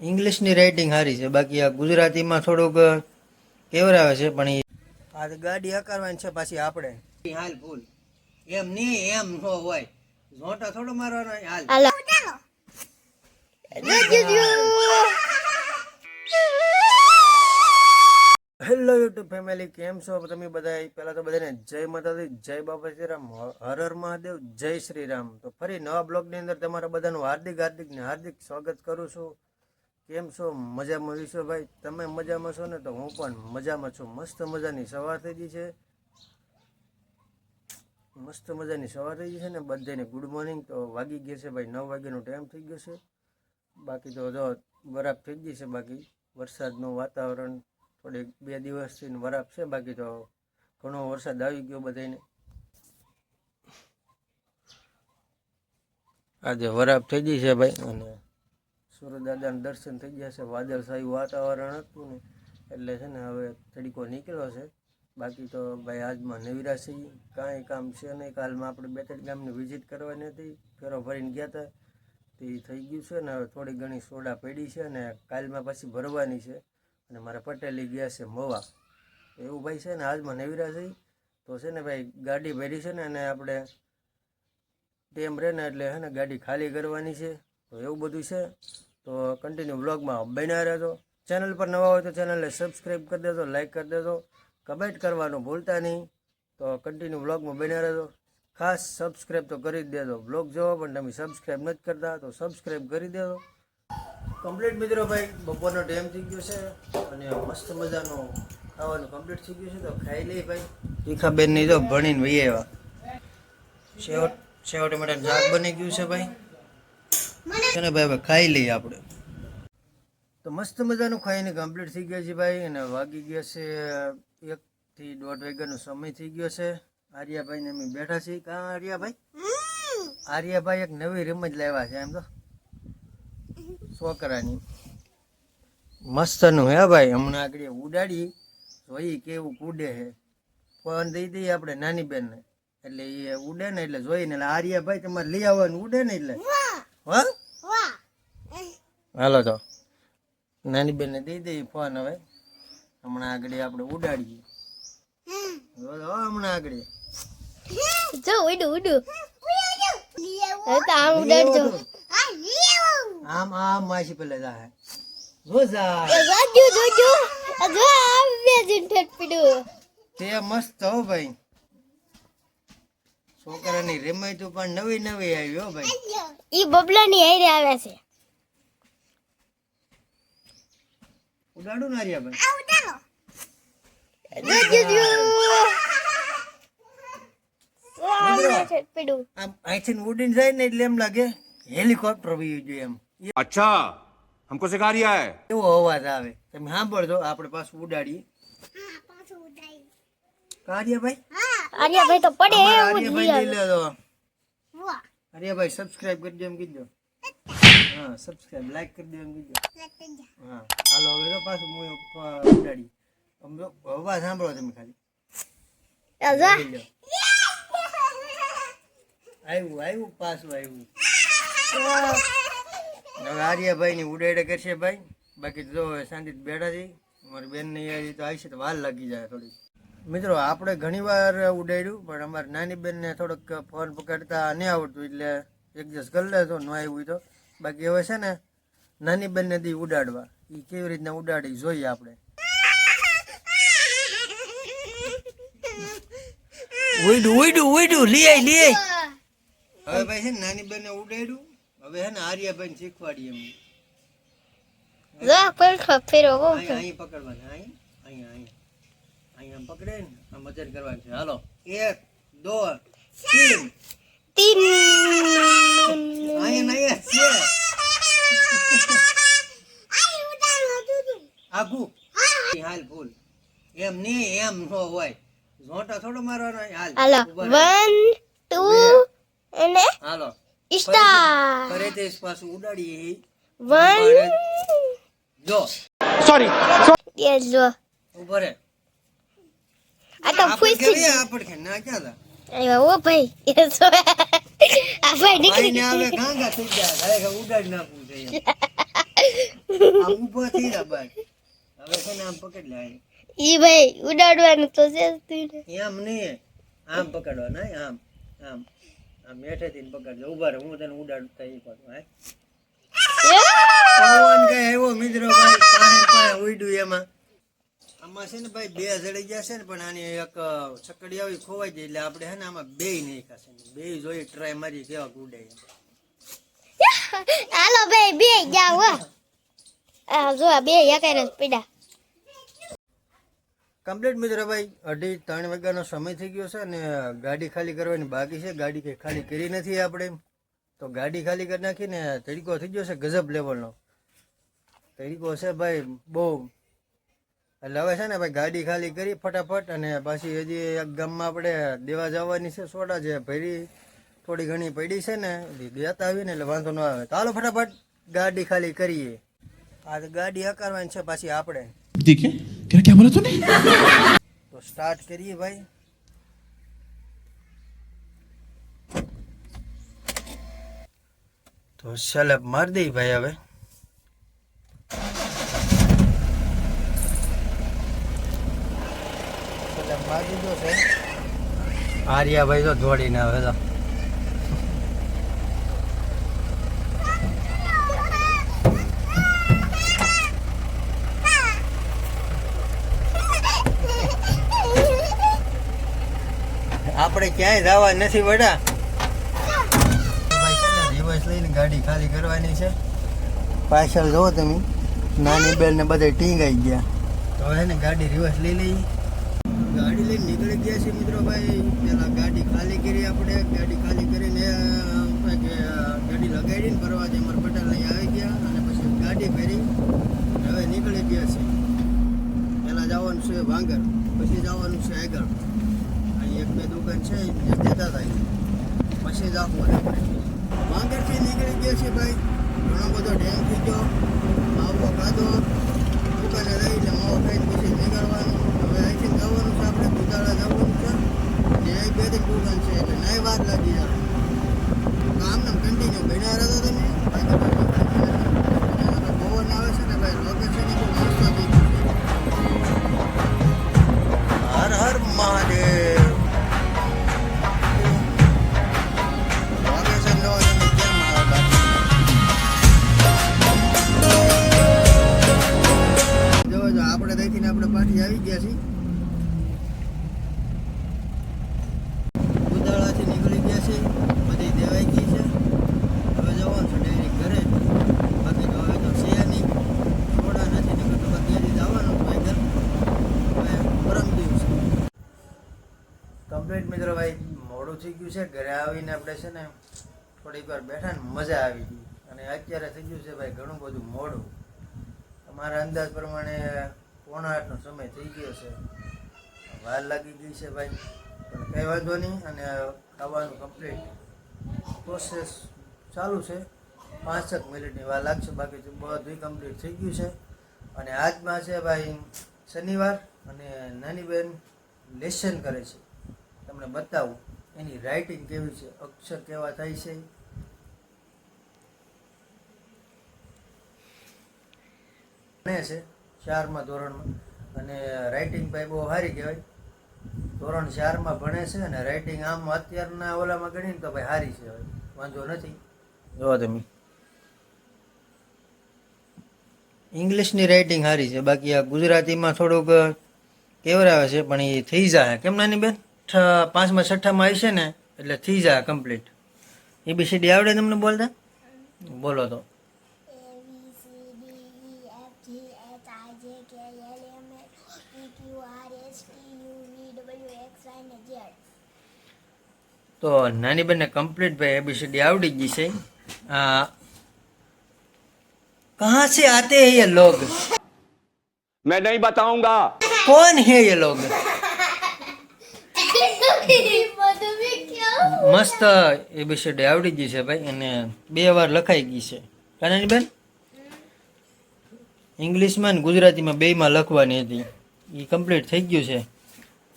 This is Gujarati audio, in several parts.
ઇંગ્લિશની રાઇટિંગ સારી છે. બાકી આ ગુજરાતીમાં થોડુંક કેવરાવે છે પણ એ આ ગાડી હકારવાની છે પાછી આપણે. હાલ ભૂલ. એમ નહીં એમ નો હોય. ઝોટા થોડો મારવાનો હાલ. હેલો. યુટ્યુબ ફેમિલી કેમ છો? તમે બધા પહેલાં તો બધાને જય માતાજી જય બાબા શ્રીરામ હર હર મહાદેવ જય શ્રી રામ તો ફરી નવા બ્લોગની અંદર તમારા બધાનું હાર્દિક હાર્દિક ને હાર્દિક સ્વાગત કરું છું. કેમ છો? મજામાં વિશો ભાઈ. તમે મજામાં છો ને? તો હું પણ મજામાં છું. મસ્ત મજાની સવાર થઈ ગઈ છે. મસ્ત મજાની સવાર થઈ ગઈ છે ને? બધાને ગુડ મોર્નિંગ તો વાગી ગયા છે ભાઈ. નવ વાગ્યાનો ટાઈમ થઈ ગયો છે. બાકી તો જો બરાબ થઈ ગઈ છે બાકી. વરસાદનું વાતાવરણ થોડીક બે દિવસથી બરાબ છે. બાકી તો ઘણો વરસાદ આવી ગયો બધાને આજે વરાપ થઈ ગઈ છે ભાઈ. અને સૂર્ય દાદાના દર્શન થઈ ગયા છે. વાદળછાયું વાતાવરણ હતું ને, એટલે છે ને હવે તડીકો નીકળ્યો છે. બાકી તો ભાઈ આજમાં નવીરાશી કાંઈ કામ છે નહીં. કાલમાં આપણે બે ત્રણ ગામની વિઝિટ કરવાની હતી. ફેરો ભરીને ગયા હતા તે થઈ ગયું છે ને, હવે થોડી ઘણી સોડા પડી છે ને, કાલમાં પછી ભરવાની છે. અને મારા પટેલી ગયા છે મોવા. એવું ભાઈ છે ને, આજમાં નવીરાશી તો છે ને ભાઈ ગાડી ભરી છે ને, અને આપણે ટેમ રહે ને, એટલે હે ને ગાડી ખાલી કરવાની છે. તો એવું બધું છે. તો કન્ટિન્યુ બ્લોગમાં બન્યા રહેજો. ચેનલ પર નવા હોય તો ચેનલને સબસ્ક્રાઈબ કરી દેજો લાઇક કરી દેજો. કમેન્ટ કરવાનું ભૂલતા નહીં. તો કન્ટિન્યુ બ્લોગમાં બન્યા રહેજો. ખાસ સબસ્ક્રાઈબ તો કરી જ દેજો. બ્લોગ જોવો, પણ તમે સબસ્ક્રાઈબ નથી કરતા, તો સબસ્ક્રાઈબ કરી દેજો. કમ્પ્લીટ મિત્રો ભાઈ, બપોરનો ટાઈમ થઈ ગયો છે અને મસ્ત મજાનું ખાવાનું કમ્પ્લીટ થઈ ગયું છે, તો ખાઈ લઈએ ભાઈ. તીખાબેન નહીં જો ભણીને ભાઈ આવ્યા. સેવ સેવ ટમેટાનું શાક બની ગયું છે ભાઈ. છે ને ભાઈ હવે ખાઈ લઈએ આપણે. તો મસ્ત મજાનું ખાઈને કમ્પ્લીટ થઈ ગયા છે ભાઈ અને વાગી ગયા છે એક થી દોઢ વાગ્યાનો સમય થઈ ગયો છે. આર્યાભાઈ ને અમે બેઠા છીએ. કાં આર્યાભાઈ? આર્યાભાઈ એક નવી રમત લાવ્યા છે એમ તો. છોકરાની. મસ્તનું હે ભાઈ હમણાં આગળ ઉડાડી જોઈ કેવું કૂડે છે ફોન દઈ દઈએ આપણે નાની બેનને. એટલે એ ઉડે ને એટલે જોઈને એટલે આર્યાભાઈ તમારે લઈ આવવાનું ઉડે ને એટલે. હા? હાલો તો. નાની બેનને દઈ દઈએ ફોન હવે. હમણાં આગળ આપણે ઉડાડીએ. જો જો હમણાં આગળ. જો ઉડું ઉડું. તો આમ ઉડાડજો. આમ આમ માસી પેલે જાય. જો જાય. જો આમ પીડું. તે મસ્ત હો ભાઈ. છોકરાની રમાય પણ નવી નવી આવી હો ભાઈ. ઈ બબલાની હારે આવે છે. એવો અવાજ આવે તમે સાંભળજો આપણે પાછું ઉડાડીએ કારિયા ભાઈ આર્યાભાઈ તો પડે એવું જ આર્યભાઈ લઈ લેજો આર્યભાઈ સબસ્ક્રાઇબ કરી દો એમ કીધો હા સબસ્ક્રાઇબ લાઈક કરી દો એમ કીધો હા હાલો હવે તો પાછું હું ઉડાડી. અવાજ સાંભળો તમે ખાલી. આવ્યું આવ્યું પાછું આવ્યું હવે આર્યાભાઈ ની ઉડાડે કરશે ભાઈ. બાકી જો શાંતિ બેઠા છે મારી બેનની આવી તો આવી છે તો વાર લાગી જાય થોડી મિત્રો આપણે ઘણી વાર ઉડાડ્યું પણ અમારી નાની બેનને થોડોક ફોન પકડતા નહીં આવડતું એટલે એડજસ્ટ કરી લેતો ન આવ્યું તો. બાકી હવે છે ને નાની બેનને દી ઉડાડવા. એ કેવી રીતના ઉડાડી જોઈએ આપણે. ઉડ્યું ઉડ્યું ઉડ્યું. લઈ આઈ લઈ આઈ હવે ભાઈ છે ને નાની બેનને ઉડાડ્યું. હવે છે ને આર્યાબેન શીખવાડીએ એમ. જા પંખો ફેરો અહીં અહીં પકડવાનું અહીં અહીં અહીં અહીં પકડે ને આમ મજર કરવાની છે. હાલો. એક દો તીન તીન અહીંયા ને અહીંયા છે આગુ હાલ ફૂલ એમ નહીં એમ નો હોય ઝોંટા થોડો મારવાનો. હાલ હાલો ઊભા રહો. વન ટુ અને હાલો સ્ટાર ફરીથી પાછું ઉડાડીએ વન જો યસ જો ઊભો રે આ તો આપણ છે આપણ કે ના ક્યાં હતા આવ્યા ઓ ભાઈ આ ભાઈ નીકળી નીકળી હવે ગાંગા થઈ ગયા. હવે ઉડાડી નાખવું છે આ ઊભો થઈ રહ્યા બસ હવે છે ને આમ પકડ લે ઈ ભાઈ ઉડાડવાનું તો છે તું ને. આમ નહીં. આમ પકડવાના આમ આમ. આમ હેઠેથી થી પકડજો. ઊભા રહે હું તને ઉડાડતા એ પાછું હે? પવન કઈ આવ્યો મિત્રો ભાઈ પાસે પાસે ઉડ્યું એમાં. આમાં છે ને ભાઈ બે જડી ગયા છે ને પણ આની એક છકડી આવી ખોવાઈ જાય એટલે આપણે હે ને આમાં બે નહીં ખાશે બે જોઈ ટ્રાય મારી કેવા ઉડે હાલો ભાઈ બે જાવ આ જો બે એકારે જ પડ્યા કમ્પ્લીટ મિત્રો ભાઈ અઢી ત્રણ વાગ્યાનો સમય થઈ ગયો છે અને ગાડી ખાલી કરવાની બાકી છે. ગાડી કંઈ ખાલી કરી નથી આપણે. તો ગાડી ખાલી કરી નાખીને તરીકો થઈ ગયો છે ગજબ લેવલનો તરીકો છે ભાઈ બહુ એટલે હવે છે ને ભાઈ ગાડી ખાલી કરી ફટાફટ અને પાછી હજી એક ગામમાં આપણે દેવા જવાની છે સોડા જે ભરી થોડી ઘણી પડી છે ને દેતા આવીને એટલે વાંધો ન આવે. ચાલો ફટાફટ ગાડી ખાલી કરીએ. આ ગાડી હકારવાની છે પાછી આપણે. તો સ્ટાર્ટ કરીએ ભાઈ. તો સલબ મારી દે ભાઈ હવે. આર્યા ભાઈ તો દોડીને આવે તો આપણે ક્યાંય જવા નથી વડા રિવર્સ લઈને ગાડી ખાલી કરવાની છે. પાછળ જુઓ તમે. નાની બેન ને બધા ટીંગાઈ ગયા. તો હવે ને ગાડી રિવર્સ લઈ લઈ. લઈને નીકળી ગયા છે મિત્રો ભાઈ. પેલા ગાડી ખાલી કરી આપણે. ગાડી ખાલી કરીને ગાડી લગાડીને ફરવા જે અમર પટેલ અહીં આવી ગયા અને પછી ગાડી ફેરી. હવે નીકળી ગયા છે. પહેલાં જવાનું છે ભાંગર પછી જવાનું છે આગળ. અહીં એક બે દુકાન છે જે દેતા થાય પછી જ વાંગરથી નીકળી ગયા છે ભાઈ. ઘણો બધો ડેમ થઈ ગયો. થઈ ગયું છે, ઘરે આવીને આપણે છે ને થોડીક વાર બેઠા ને મજા આવી ગઈ. અને અત્યારે થઈ ગયું છે ભાઈ ઘણું બધું મોડું. અમારા અંદાજ પ્રમાણે પોણા આઠનો સમય થઈ ગયો છે. વાર લાગી ગઈ છે ભાઈ, પણ કંઈ વાંધો નહીં અને ખાવાનું કમ્પ્લીટ પ્રોસેસ ચાલુ છે. પાંચક મિનિટની વાર લાગશે, બાકી બધું કમ્પ્લીટ થઈ ગયું છે. અને આજમાં છે ભાઈ શનિવાર અને નાની બેન લેસન કરે છે. તમને બતાવું. એની રાઇટિંગ કેવી છે? અક્ષર કેવા થાય છે? ભણે છે ચારમાં ધોરણમાં. અને રાઇટિંગ ભાઈ બહુ સારી કહેવાય. ધોરણ ચારમાં ભણે છે અને રાઇટિંગ આમ અત્યારના ઓલામાં ગણીને તો ભાઈ સારી છે હવે. વાંધો નથી. જોવા તમે. ઇંગ્લિશની રાઇટિંગ સારી છે. બાકી આ ગુજરાતીમાં થોડુંક કેવરાવે છે પણ એ થઈ જાય. કેમ નાની બેન? છ પાંચમા છઠ્ઠામાં આવી છે ને એટલે થઈ જાય કમ્પ્લીટ એબીસીડી આવડે તમને બોલતા બોલો તો તો નાની બેનને કમ્પ્લીટ ભાઈ એબીસીડી આવડી ગઈ છે આ कहाँ से आते हैं ये लोग मैं नहीं बताऊंगा कौन है ये लोग મસ્ત એબીસીડી આવડી ગઈ છે ભાઈ, અને બે વાર લખાઈ ગઈ છે. કાનાની બેન ઇંગ્લિશમાં ને ગુજરાતીમાં બેયમાં લખવાની હતી. એ કમ્પ્લીટ થઈ ગયું છે.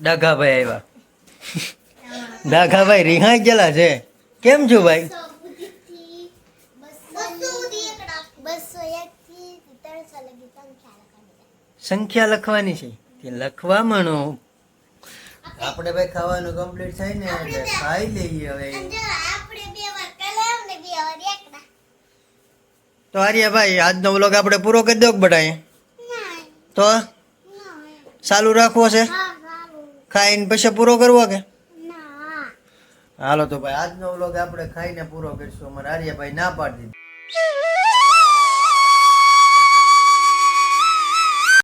ડાઘાભાઈ આવ્યા. ડાઘાભાઈ રિહાઈ ગયેલા છે. કેમ છો ભાઈ? સંખ્યા લખવાની છે. કે લખવા માંડો આપણે ભાઈ ખાવાનું કમ્પ્લીટ થાય ને એટલે ખાઈ લઈએ હવે. તો આર્યા ભાઈ આજનો વ્લોગ આપણે પૂરો કરી દો બટાય તો? ચાલુ રાખવો છે? ખાઈને પછી પૂરો કરવો કે? હાલો તો ભાઈ આજનો વ્લોગ આપણે ખાઈને પૂરો કરીશું. અમારે આર્યાભાઈ ના પાડી દીધી.